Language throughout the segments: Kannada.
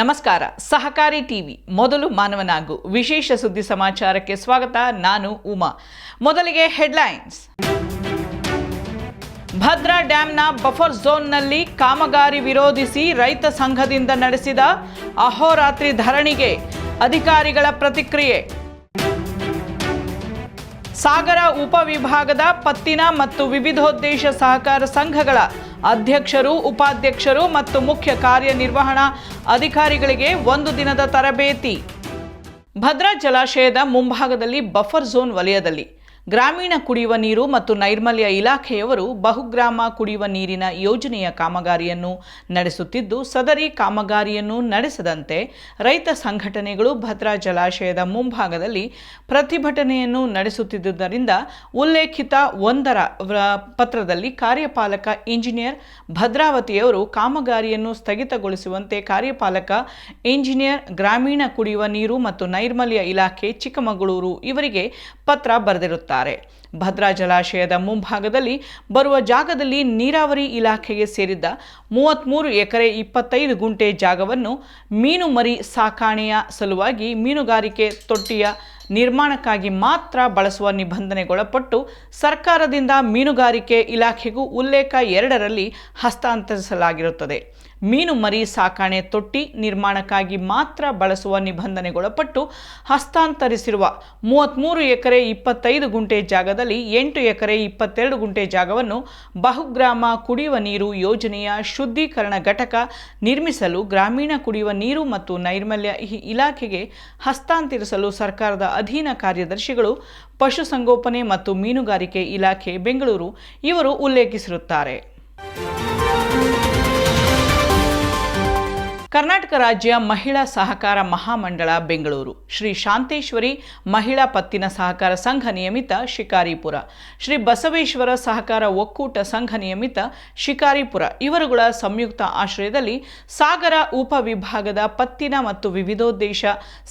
ನಮಸ್ಕಾರ. ಸಹಕಾರಿ ಟಿವಿ, ಮೊದಲು ಮಾನವನಾಗು. ವಿಶೇಷ ಸುದ್ದಿ ಸಮಾಚಾರಕ್ಕೆ ಸ್ವಾಗತ. ನಾನು ಉಮಾ. ಮೊದಲಿಗೆ ಹೆಡ್ಲೈನ್ಸ್. ಭದ್ರಾ ಡ್ಯಾಂನ ಬಫರ್ ಝೋನ್ನಲ್ಲಿ ಕಾಮಗಾರಿ ವಿರೋಧಿಸಿ ರೈತ ಸಂಘದಿಂದ ನಡೆಸಿದ ಅಹೋರಾತ್ರಿ ಧರಣಿಗೆ ಅಧಿಕಾರಿಗಳ ಪ್ರತಿಕ್ರಿಯೆ. ಸಾಗರ ಉಪವಿಭಾಗದ ಪತ್ತಿನ ಮತ್ತು ವಿವಿಧೋದ್ದೇಶ ಸಹಕಾರ ಸಂಘಗಳ ಅಧ್ಯಕ್ಷರು, ಉಪಾಧ್ಯಕ್ಷರು ಮತ್ತು ಮುಖ್ಯ ಕಾರ್ಯನಿರ್ವಹಣಾ ಅಧಿಕಾರಿಗಳಿಗೆ ಒಂದು ದಿನದ ತರಬೇತಿ. ಭದ್ರಾ ಜಲಾಶಯದ ಮುಂಭಾಗದಲ್ಲಿ ಬಫರ್ ಝೋನ್ ವಲಯದಲ್ಲಿ ಗ್ರಾಮೀಣ ಕುಡಿಯುವ ನೀರು ಮತ್ತು ನೈರ್ಮಲ್ಯ ಇಲಾಖೆಯವರು ಬಹುಗ್ರಾಮ ಕುಡಿಯುವ ನೀರಿನ ಯೋಜನೆಯ ಕಾಮಗಾರಿಯನ್ನು ನಡೆಸುತ್ತಿದ್ದು, ಸದರಿ ಕಾಮಗಾರಿಯನ್ನು ನಡೆಸದಂತೆ ರೈತ ಸಂಘಟನೆಗಳು ಭದ್ರಾ ಜಲಾಶಯದ ಮುಂಭಾಗದಲ್ಲಿ ಪ್ರತಿಭಟನೆಯನ್ನು ನಡೆಸುತ್ತಿದ್ದುದರಿಂದ ಉಲ್ಲೇಖಿತ ಒಂದರ ಪತ್ರದಲ್ಲಿ ಕಾರ್ಯಪಾಲಕ ಇಂಜಿನಿಯರ್ ಭದ್ರಾವತಿಯವರು ಕಾಮಗಾರಿಯನ್ನು ಸ್ಥಗಿತಗೊಳಿಸುವಂತೆ ಕಾರ್ಯಪಾಲಕ ಇಂಜಿನಿಯರ್ ಗ್ರಾಮೀಣ ಕುಡಿಯುವ ನೀರು ಮತ್ತು ನೈರ್ಮಲ್ಯ ಇಲಾಖೆ ಚಿಕ್ಕಮಗಳೂರು ಇವರಿಗೆ ಪತ್ರ ಬರೆದಿರುತ್ತಾರೆ. ಭದ್ರಾ ಜಲಾಶಯದ ಮುಂಭಾಗದಲ್ಲಿ ಬರುವ ಜಾಗದಲ್ಲಿ ನೀರಾವರಿ ಇಲಾಖೆಗೆ ಸೇರಿದ್ದ ಮೂವತ್ತ್ಮೂರು ಎಕರೆ ಇಪ್ಪತ್ತೈದು ಗುಂಟೆ ಜಾಗವನ್ನು ಮೀನು ಮರಿ ಸಾಕಾಣೆಯ ಸಲುವಾಗಿ ಮೀನುಗಾರಿಕೆ ತೊಟ್ಟಿಯ ನಿರ್ಮಾಣಕ್ಕಾಗಿ ಮಾತ್ರ ಬಳಸುವ ನಿಬಂಧನೆಗೊಳಪಟ್ಟು ಸರ್ಕಾರದಿಂದ ಮೀನುಗಾರಿಕೆ ಇಲಾಖೆಗೂ ಉಲ್ಲೇಖ ಎರಡರಲ್ಲಿ ಹಸ್ತಾಂತರಿಸಲಾಗಿರುತ್ತದೆ. ಮೀನು ಮರಿ ಸಾಕಾಣೆ ತೊಟ್ಟಿ ನಿರ್ಮಾಣಕ್ಕಾಗಿ ಮಾತ್ರ ಬಳಸುವ ನಿಬಂಧನೆಗೊಳಪಟ್ಟು ಹಸ್ತಾಂತರಿಸಿರುವ ಮೂವತ್ತ್ಮೂರು ಎಕರೆ ಇಪ್ಪತ್ತೈದು ಗುಂಟೆ ಜಾಗದಲ್ಲಿ ಎಂಟು ಎಕರೆ ಇಪ್ಪತ್ತೆರಡು ಗುಂಟೆ ಜಾಗವನ್ನು ಬಹುಗ್ರಾಮ ಕುಡಿಯುವ ನೀರು ಯೋಜನೆಯ ಶುದ್ಧೀಕರಣ ಘಟಕ ನಿರ್ಮಿಸಲು ಗ್ರಾಮೀಣ ಕುಡಿಯುವ ನೀರು ಮತ್ತು ನೈರ್ಮಲ್ಯ ಇಲಾಖೆಗೆ ಹಸ್ತಾಂತರಿಸಲು ಸರ್ಕಾರದ ಅಧೀನ ಕಾರ್ಯದರ್ಶಿಗಳು ಪಶುಸಂಗೋಪನೆ ಮತ್ತು ಮೀನುಗಾರಿಕೆ ಇಲಾಖೆ, ಬೆಂಗಳೂರು ಇವರು ಉಲ್ಲೇಖಿಸಿರುತ್ತಾರೆ. ಕರ್ನಾಟಕ ರಾಜ್ಯ ಮಹಿಳಾ ಸಹಕಾರ ಮಹಾಮಂಡಳ, ಬೆಂಗಳೂರು. ಶ್ರೀ ಶಾಂತೇಶ್ವರಿ ಮಹಿಳಾ ಪತ್ತಿನ ಸಹಕಾರ ಸಂಘ ನಿಯಮಿತ ಶಿಕಾರಿಪುರ. ಶ್ರೀ ಬಸವೇಶ್ವರ ಸಹಕಾರ ಒಕ್ಕೂಟ ಸಂಘ ನಿಯಮಿತ ಶಿಕಾರಿಪುರ. ಇವರುಗಳ ಸಂಯುಕ್ತ ಆಶ್ರಯದಲ್ಲಿ ಸಾಗರ ಉಪವಿಭಾಗದ ಪತ್ತಿನ ಮತ್ತು ವಿವಿಧೋದ್ದೇಶ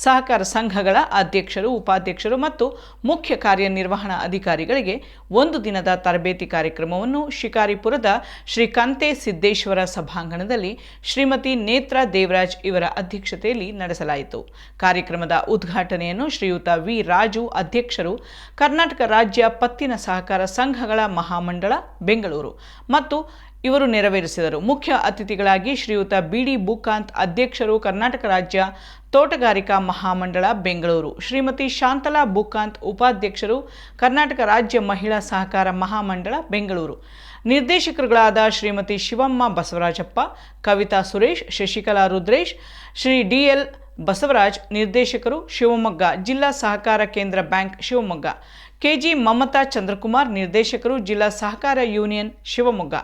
ಸಹಕಾರ ಸಂಘಗಳ ಅಧ್ಯಕ್ಷರು, ಉಪಾಧ್ಯಕ್ಷರು ಮತ್ತು ಮುಖ್ಯ ಕಾರ್ಯನಿರ್ವಹಣಾ ಅಧಿಕಾರಿಗಳಿಗೆ ಒಂದು ದಿನದ ತರಬೇತಿ ಕಾರ್ಯಕ್ರಮವನ್ನು ಶಿಕಾರಿಪುರದ ಶ್ರೀ ಕಂತೆ ಸಿದ್ದೇಶ್ವರ ಸಭಾಂಗಣದಲ್ಲಿ ಶ್ರೀಮತಿ ನೇತ್ರ ದೇವರಾಜ್ ಇವರ ಅಧ್ಯಕ್ಷತೆಯಲ್ಲಿ ನಡೆಸಲಾಯಿತು. ಕಾರ್ಯಕ್ರಮದ ಉದ್ಘಾಟನೆಯನ್ನು ಶ್ರೀಯುತ ವಿ. ರಾಜು, ಅಧ್ಯಕ್ಷರು, ಕರ್ನಾಟಕ ರಾಜ್ಯ ಪತ್ತಿನ ಸಹಕಾರ ಸಂಘಗಳ ಮಹಾಮಂಡಳ, ಬೆಂಗಳೂರು ಮತ್ತು ಇವರು ನೆರವೇರಿಸಿದರು. ಮುಖ್ಯ ಅತಿಥಿಗಳಾಗಿ ಶ್ರೀಯುತ ಬಿ ಡಿ ಅಧ್ಯಕ್ಷರು ಕರ್ನಾಟಕ ರಾಜ್ಯ ತೋಟಗಾರಿಕಾ ಮಹಾಮಂಡಳ, ಬೆಂಗಳೂರು. ಶ್ರೀಮತಿ ಶಾಂತಲಾ ಬುಕಾಂತ್ ಉಪಾಧ್ಯಕ್ಷರು ಕರ್ನಾಟಕ ರಾಜ್ಯ ಮಹಿಳಾ ಸಹಕಾರ ಮಹಾಮಂಡಳ, ಬೆಂಗಳೂರು. ನಿರ್ದೇಶಕರುಗಳಾದ ಶ್ರೀಮತಿ ಶಿವಮ್ಮ ಬಸವರಾಜಪ್ಪ, ಕವಿತಾ ಸುರೇಶ್, ಶಶಿಕಲಾ ರುದ್ರೇಶ್, ಶ್ರೀ ಡಿ ಎಲ್ ಬಸವರಾಜ್, ನಿರ್ದೇಶಕರು ಶಿವಮೊಗ್ಗ. ಜಿಲ್ಲಾ ಸಹಕಾರ ಕೇಂದ್ರ ಬ್ಯಾಂಕ್ ಶಿವಮೊಗ್ಗ. ಕೆಜಿ ಮಮತಾ ಚಂದ್ರಕುಮಾರ್ ನಿರ್ದೇಶಕರು ಜಿಲ್ಲಾ ಸಹಕಾರ ಯೂನಿಯನ್ ಶಿವಮೊಗ್ಗ.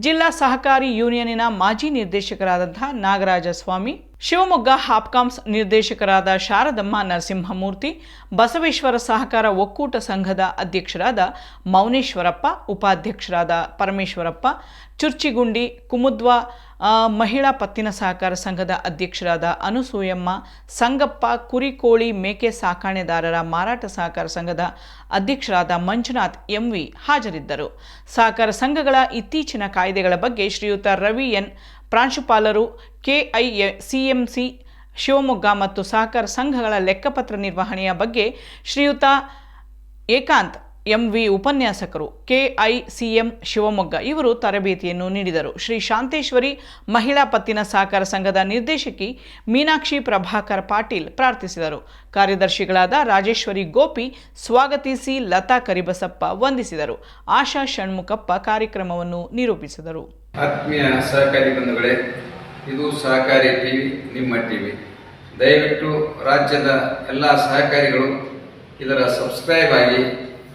ಜಿಲ್ಲಾ ಸಹಕಾರಿ ಯೂನಿಯನ್ನಿನ ಮಾಜಿ ನಿರ್ದೇಶಕರಾದಂಥ ನಾಗರಾಜ ಸ್ವಾಮಿ ಶಿವಮೊಗ್ಗ ಹಾಪ್ಕಾಮ್ಸ್ ನಿರ್ದೇಶಕರಾದ ಶಾರದಮ್ಮ ನರಸಿಂಹಮೂರ್ತಿ, ಬಸವೇಶ್ವರ ಸಹಕಾರ ಒಕ್ಕೂಟ ಸಂಘದ ಅಧ್ಯಕ್ಷರಾದ ಮೌನೇಶ್ವರಪ್ಪ, ಉಪಾಧ್ಯಕ್ಷರಾದ ಪರಮೇಶ್ವರಪ್ಪ, ಚುರ್ಚಿಗುಂಡಿ ಕುಮುದ್ವ ಮಹಿಳಾ ಪತ್ತಿನ ಸಹಕಾರ ಸಂಘದ ಅಧ್ಯಕ್ಷರಾದ ಅನುಸೂಯಮ್ಮ, ಸಂಗಪ್ಪ ಕುರಿಕೋಳಿ ಮೇಕೆ ಸಾಕಾಣೆದಾರರ ಮಾರಾಟ ಸಹಕಾರ ಸಂಘದ ಅಧ್ಯಕ್ಷರಾದ ಮಂಜುನಾಥ್ ಎಂವಿ ಹಾಜರಿದ್ದರು. ಸಹಕಾರ ಸಂಘಗಳ ಇತ್ತೀಚಿನ ಕಾಯ್ದೆಗಳ ಬಗ್ಗೆ ಶ್ರೀಯುತ ರವಿ ಎನ್. ಪ್ರಾಂಶುಪಾಲರು ಕೆಐ ಸಿಎಂಸಿ ಶಿವಮೊಗ್ಗ ಮತ್ತು ಸಹಕಾರ ಸಂಘಗಳ ಲೆಕ್ಕಪತ್ರ ನಿರ್ವಹಣೆಯ ಬಗ್ಗೆ ಶ್ರೀಯುತ ಏಕಾಂತ್ ಎಂವಿ ಉಪನ್ಯಾಸಕರು ಕೆಐಸಿಎಂ ಶಿವಮೊಗ್ಗ. ಇವರು ತರಬೇತಿಯನ್ನು ನೀಡಿದರು. ಶ್ರೀ ಶಾಂತೇಶ್ವರಿ ಮಹಿಳಾ ಪತ್ತಿನ ಸಹಕಾರ ಸಂಘದ ನಿರ್ದೇಶಕಿ ಮೀನಾಕ್ಷಿ ಪ್ರಭಾಕರ್ ಪಾಟೀಲ್ ಪ್ರಾರ್ಥಿಸಿದರು. ಕಾರ್ಯದರ್ಶಿಗಳಾದ ರಾಜೇಶ್ವರಿ ಗೋಪಿ ಸ್ವಾಗತಿಸಿ ಲತಾ ಕರಿಬಸಪ್ಪ ವಂದಿಸಿದರು. ಆಶಾ ಷಣ್ಮುಖಪ್ಪ ಕಾರ್ಯಕ್ರಮವನ್ನು ನಿರೂಪಿಸಿದರು. ಆತ್ಮೀಯ ಸಹಕಾರಿ ಬಂಧುಗಳೇ, ಇದು ಸಹಕಾರಿ ಟಿವಿ, ನಿಮ್ಮ ಟಿವಿ. ದಯವಿಟ್ಟು ರಾಜ್ಯದ ಎಲ್ಲ ಸಹಕಾರಿಗಳು ಇದರ ಸಬ್ಸ್ಕ್ರೈಬ್ ಆಗಿ